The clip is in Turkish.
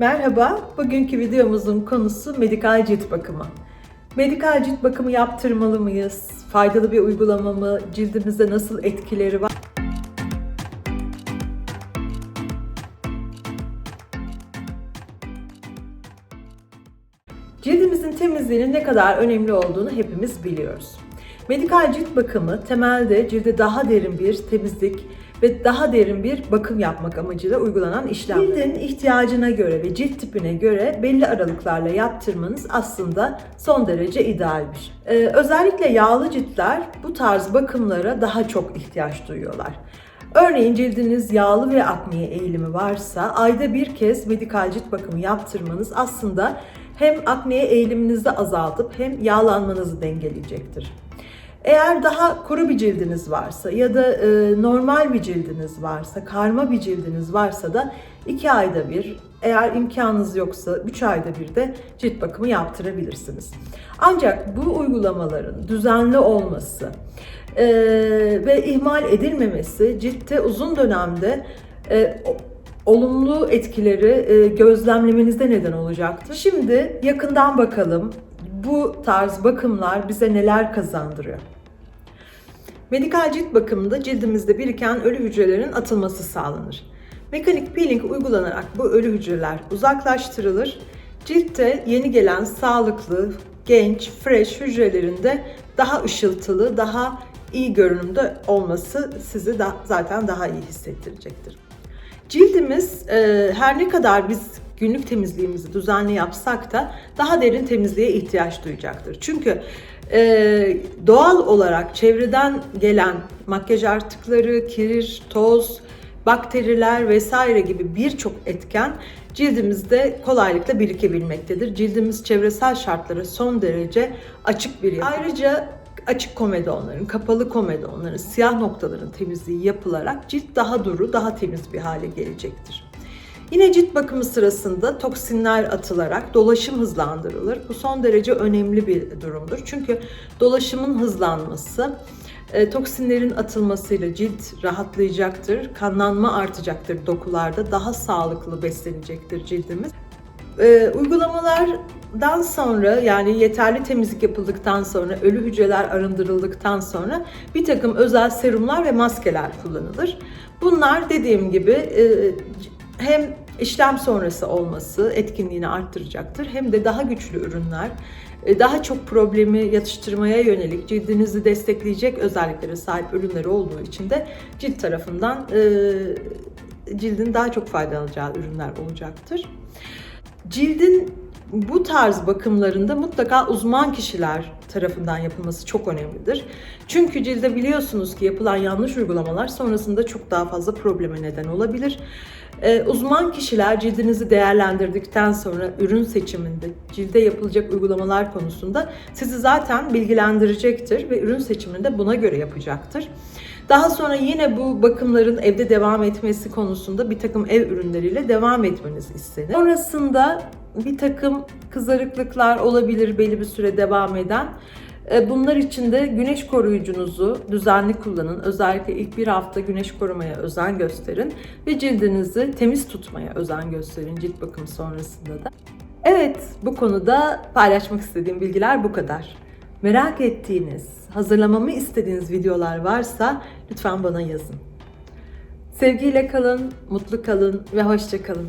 Merhaba, bugünkü videomuzun konusu medikal cilt bakımı. Medikal cilt bakımı yaptırmalı mıyız? Faydalı bir uygulama mı? Cildimizde nasıl etkileri var? Cildimizin temizliğinin ne kadar önemli olduğunu hepimiz biliyoruz. Medikal cilt bakımı temelde cilde daha derin bir temizlik ve daha derin bir bakım yapmak amacıyla uygulanan işlem. Cildin ihtiyacına göre ve cilt tipine göre belli aralıklarla yaptırmanız aslında son derece idealmiş. Ee, özellikle yağlı ciltler bu tarz bakımlara daha çok ihtiyaç duyuyorlar. Örneğin cildiniz yağlı ve akneye eğilimi varsa ayda bir kez medikal cilt bakımı yaptırmanız aslında hem akneye eğiliminizi azaltıp hem yağlanmanızı dengeleyecektir. Eğer daha kuru bir cildiniz varsa ya da e, normal bir cildiniz varsa, karma bir cildiniz varsa da 2 ayda bir, eğer imkanınız yoksa 3 ayda bir de cilt bakımı yaptırabilirsiniz. Ancak bu uygulamaların düzenli olması e, ve ihmal edilmemesi ciltte uzun dönemde e, olumlu etkileri e, gözlemlemenizde neden olacaktır. Şimdi yakından bakalım bu tarz bakımlar bize neler kazandırıyor. Medikal cilt bakımında cildimizde biriken ölü hücrelerin atılması sağlanır. Mekanik peeling uygulanarak bu ölü hücreler uzaklaştırılır. Ciltte yeni gelen sağlıklı, genç, fresh hücrelerinde daha ışıltılı, daha iyi görünümde olması sizi da zaten daha iyi hissettirecektir. Cildimiz e, her ne kadar biz günlük temizliğimizi düzenli yapsak da daha derin temizliğe ihtiyaç duyacaktır. Çünkü e, doğal olarak çevreden gelen makyaj artıkları, kir, toz, bakteriler vesaire gibi birçok etken cildimizde kolaylıkla birikebilmektedir. Cildimiz çevresel şartlara son derece açık bir yapı. Ayrıca açık komedonların, kapalı komedonların, siyah noktaların temizliği yapılarak cilt daha duru, daha temiz bir hale gelecektir. Yine cilt bakımı sırasında toksinler atılarak dolaşım hızlandırılır. Bu son derece önemli bir durumdur. Çünkü dolaşımın hızlanması e, toksinlerin atılmasıyla cilt rahatlayacaktır, kanlanma artacaktır dokularda, daha sağlıklı beslenecektir cildimiz. E, uygulamalardan sonra yani yeterli temizlik yapıldıktan sonra, ölü hücreler arındırıldıktan sonra bir takım özel serumlar ve maskeler kullanılır. Bunlar dediğim gibi e, hem işlem sonrası olması etkinliğini arttıracaktır hem de daha güçlü ürünler, e, daha çok problemi yatıştırmaya yönelik cildinizi destekleyecek özelliklere sahip ürünler olduğu için de cilt tarafından e, cildin daha çok faydalanacağı ürünler olacaktır. Cildin bu tarz bakımlarında mutlaka uzman kişiler tarafından yapılması çok önemlidir. Çünkü cilde biliyorsunuz ki yapılan yanlış uygulamalar sonrasında çok daha fazla probleme neden olabilir. Ee, uzman kişiler cildinizi değerlendirdikten sonra ürün seçiminde cilde yapılacak uygulamalar konusunda sizi zaten bilgilendirecektir ve ürün seçimini de buna göre yapacaktır. Daha sonra yine bu bakımların evde devam etmesi konusunda bir takım ev ürünleriyle devam etmeniz istenir. Sonrasında bir takım kızarıklıklar olabilir belli bir süre devam eden. E, Bunlar için de güneş koruyucunuzu düzenli kullanın. Özellikle ilk bir hafta güneş korumaya özen gösterin ve cildinizi temiz tutmaya özen gösterin cilt bakımı sonrasında da. Evet, bu konuda paylaşmak istediğim bilgiler bu kadar. Merak ettiğiniz, hazırlamamı istediğiniz videolar varsa lütfen bana yazın. Sevgiyle kalın, mutlu kalın ve hoşça kalın.